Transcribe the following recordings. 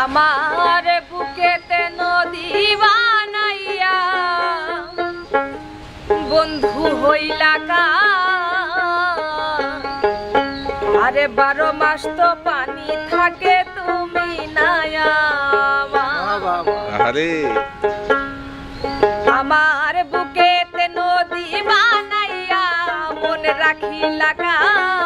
আমার বুকেতে নদী বানাইয়া বন্ধু হইলা কা আরে বারো মাস তো পানি থাকে তুমি নায়া আরে আমার বুকেতে নদী বানাইয়া মন রাখিলা কার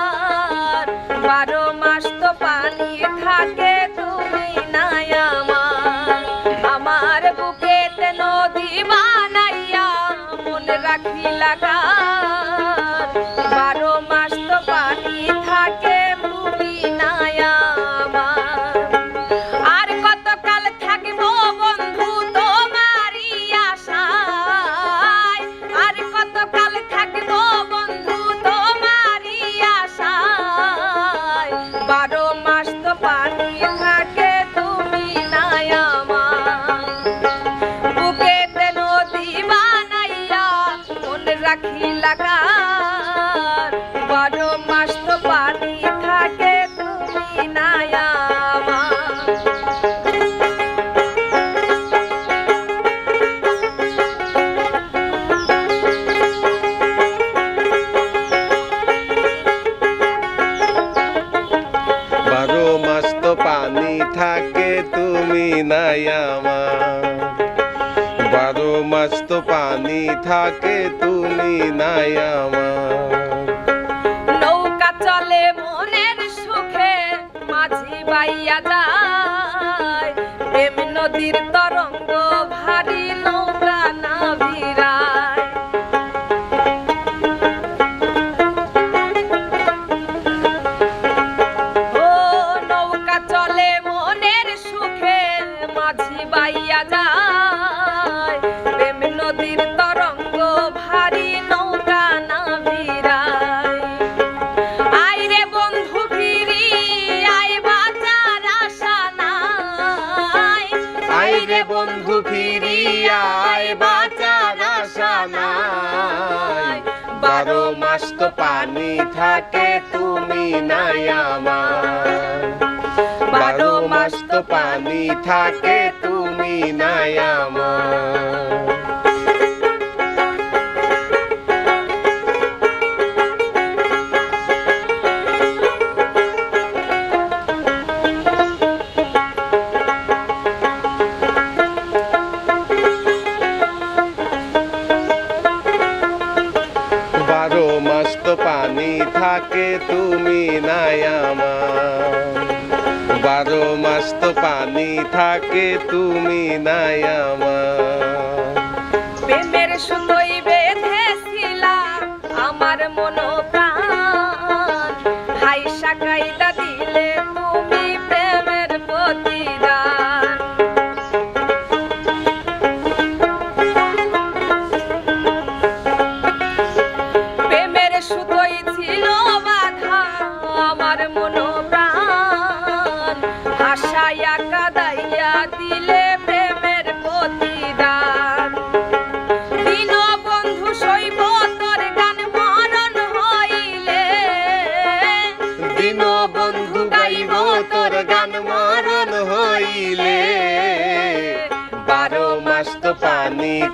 রাখিলা কার? বারো মাস তো পানি থাকে তুমি আমার। বারো মাস তো পানি থাকে, তুমি নাই আমার। বারো মাস তো পানি থাকে তুমি নাই নৌকা চলে মনের সুখে, মাঝি বাইয়া যায়। প্রেম নদীর তরঙ্গ ভারী নৌকা না ভিড়ায় আইরে বন্ধু ফিরিয়ায় বাঁচার আশা নাই। বারো মাস তো পানি থাকে, তুমি নাই আমার। বারো মাস তো পানি থাকে, তুমি নাই আমার। থাকে তুমি নাই আমার। বারো মাস তো পানি থাকে তুমি নাই আমার।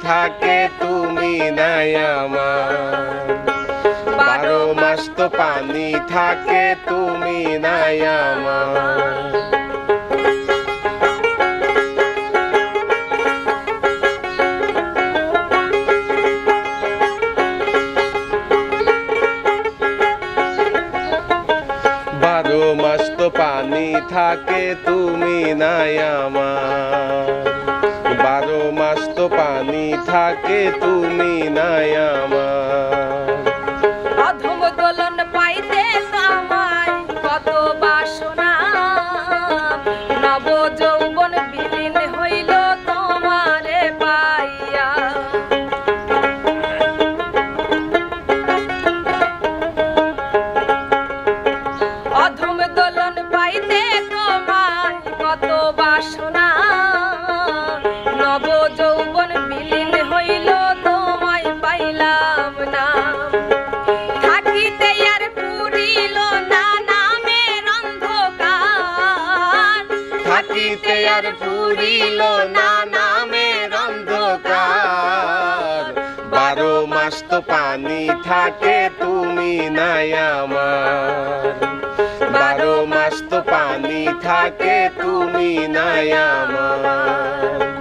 থাকে তুমি নাই আমার। বারো মাস তো পানি থাকে তুমি নাই আমার। পানি থাকে তুমি নাই আমার। বারো মাস তো পানি থাকে, তুমি নাই আমার। পাইতে কত নব যৌবন বিলীন হইল তোমারে পাইয়া। অধম দোলন পাইতে তোমায় কত বাসনা। অন্ধকার আর পুরিল না নামের অন্ধকার। বারো মাস তো পানি থাকে, তুমি নাই আমার। বারো মাস তো পানি থাকে, তুমি নাই আমার।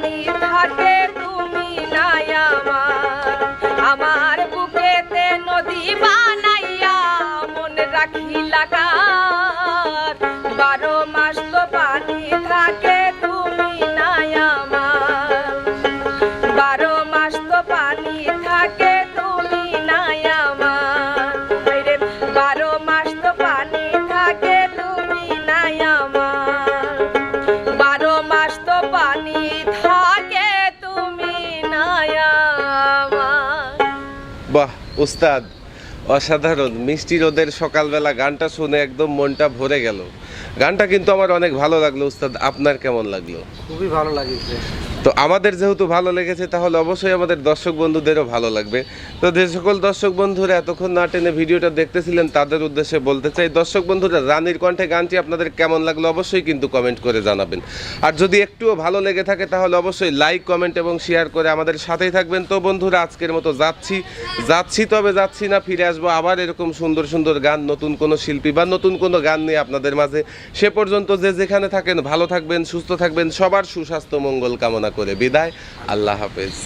তো পানি উস্তাদ, অসাধারণ। মিষ্টি রোদের সকালবেলা গানটা শুনে একদম মনটা ভরে গেল। গানটা কিন্তু আমার অনেক ভালো লাগল, উস্তাদ। আপনার কেমন লাগল? খুবই ভালো লাগিয়েছে। তো আমাদের যেহেতু ভালো লেগেছে, তাহলে অবশ্যই আমাদের দর্শক বন্ধুদেরও ভালো লাগবে। তো যে সকল দর্শক বন্ধুরা এতক্ষণ না টেনে ভিডিওটা দেখতেছিলেন, তাদের উদ্দেশ্যে বলতে চাই, দর্শক বন্ধুরা, রানীর কণ্ঠে গানটি আপনাদের কেমন লাগল অবশ্যই কিন্তু কমেন্ট করে জানাবেন। আর যদি একটুও ভালো লেগে থাকে, তাহলে অবশ্যই লাইক, কমেন্ট এবং শেয়ার করে আমাদের সাথেই থাকবেন। তো বন্ধুরা, আজকের মতো যাচ্ছি যাচ্ছি তবে যাচ্ছি না, ফিরে আসব আবার এরকম সুন্দর সুন্দর গান, নতুন কোনো শিল্পী বা নতুন কোনো গান নিয়ে আপনাদের মাঝে। সে পর্যন্ত যে যেখানে থাকেন, ভালো থাকবেন, সুস্থ থাকবেন, সবার সুস্বাস্থ্য, মঙ্গল কামনা করে। বিদায় আল্লাহ হাফেজ।